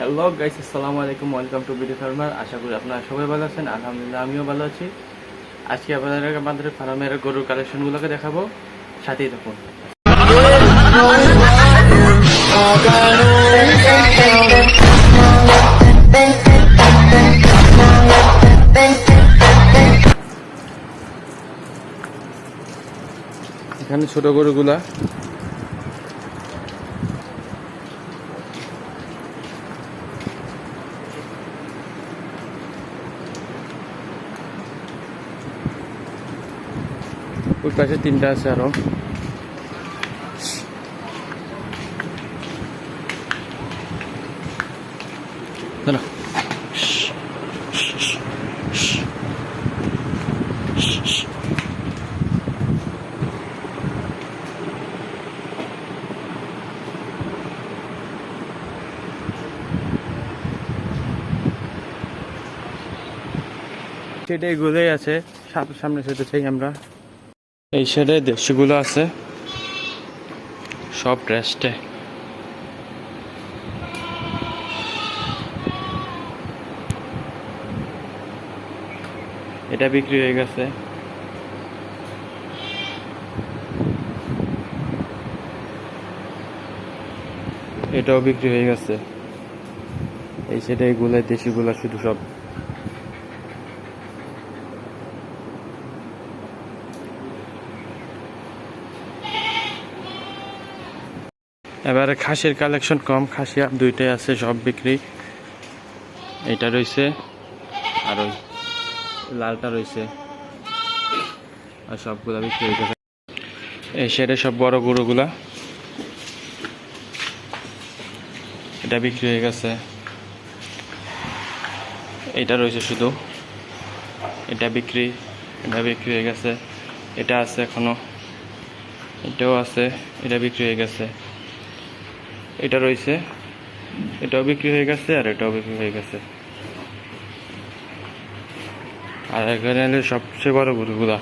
Hello guys আসসালামু আলাইকুম welcome to BD farmer আশা করি আপনারা সবাই ভালো আছেন। আলহামদুলিল্লাহ, আমিও ভালো আছি। আজকে আপনাদের, আমাদের ফার্মের গরুর কালেকশনগুলোকে দেখাবো। সাথেই থাকুন। এখানে ছোট গরুগুলা। ওই পাশে তিনটা আছে আরও দাঁড়া। সেটা এগুলোই আছে সাম- সামনে সেটা চাই আমরা এই সাইডে দেশগুলো আছে। সব রেস্টে এটা বিক্রি হয়ে গেছে। এটাও বিক্রি হয়ে গেছে। এই সাইডে এগুলো দেশিগুলা শুধু সব। এবারে খাসির কালেকশন কম, খাসি আর দুইটাই আছে, সব বিক্রি। এটা রয়েছে আর ওই লালটা রয়েছে আর সবগুলা বিক্রি গেছে এই সাইডে সব বড় গরুগুলা। এটা বিক্রি হয়ে গেছে। এটা রয়েছে শুধু। এটা বিক্রি এটা বিক্রি হয়ে গেছে। এটা আছে এখনও। এটাও আছে, এটা বিক্রি হয়ে গেছে। এটা রয়েছে। এটাও বিক্রি হয়ে গেছে আর এটাও বিক্রি হয়ে গেছে। আর এখানে এলে সবচেয়ে বড় গুরুগুলা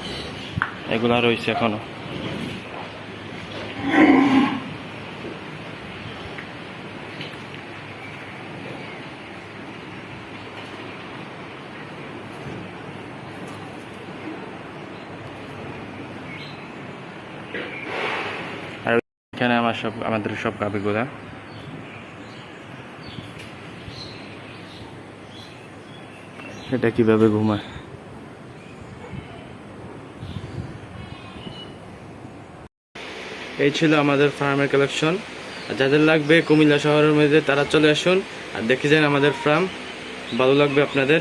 এগুলা রয়েছে এখনও। এখানে আমার সব, আমাদের সব গাভিগুলা এটা কীভাবে ঘুমায়? এই ছিল আমাদের ফার্মের কালেকশন যাদের লাগবে কুমিল্লা শহরের মধ্যে, তারা চলে আসুন। আর দেখে যান আমাদের ফার্ম ভালো লাগবে আপনাদের।